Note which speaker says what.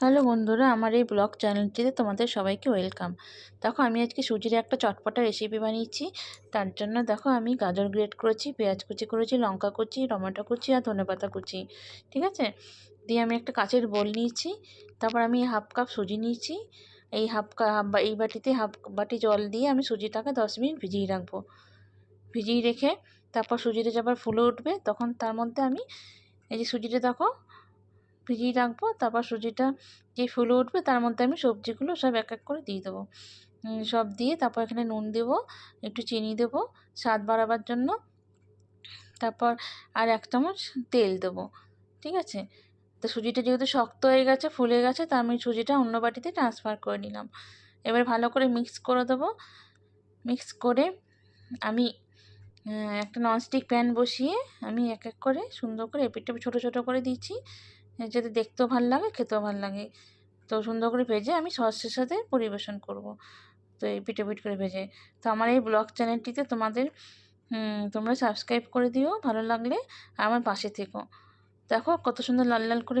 Speaker 1: Hello বন্ধুরা, আমার এই ব্লগ চ্যানেলটিতে তোমাদের সবাইকে ওয়েলকাম। দেখো, আমি আজকে সুজির একটা চটপটা রেসিপি বানিয়েছি। তার জন্য দেখো, আমি গাজর গ্রেট করেছি, পেঁয়াজ কুচি করেছি, লঙ্কা কুচি, টমেটো কুচি আর ধনেপাতা কুচি। ঠিক আছে? দিয়ে আমি একটা কাচের বোল নিয়েছি, তারপর আমি হাফ কাপ সুজি নিয়েছি। এই হাফ কাপ হাফ এই বাটিতে হাফ বাটি জল দিয়ে আমি সুজিটাকে দশ মিনিট ভিজিয়ে রাখব। ভিজিয়ে রেখে তারপর সুজিটা যখন ফুলে উঠবে, তখন তার মধ্যে আমি, এই যে সুজিটা দেখো ভিজিয়ে রাখব, তারপর সুজিটা যে ফুলে উঠবে তার মধ্যে আমি সবজিগুলো সব এক এক করে দিয়ে দেবো। সব দিয়ে তারপর এখানে নুন দেবো, একটু চিনি দেবো, স্বাদ বাড়াবার জন্য। তারপর আর এক চামচ তেল দেবো, ঠিক আছে? তো সুজিটা যেহেতু শক্ত হয়ে গেছে, ফুলে গেছে, তা আমি সুজিটা অন্য বাটিতে ট্রান্সফার করে নিলাম। এবার ভালো করে মিক্স করে দেবো। মিক্স করে আমি একটা ননস্টিক প্যান বসিয়ে আমি এক এক করে সুন্দর করে এপিটটা ছোটো ছোটো করে দিচ্ছি। যাতে দেখতেও ভালো লাগে, খেতেও ভালো লাগে। তো সুন্দর করে ভেজে আমি সসের সাথে পরিবেশন করব। তো এই পিঠে পিঠ করে ভেজে। তো আমার এই ব্লগ চ্যানেলটিতে তোমাদের তোমরা সাবস্ক্রাইব করে দিও, ভালো লাগলে আমার পাশে থেকো। দেখো কত সুন্দর লাল লাল করে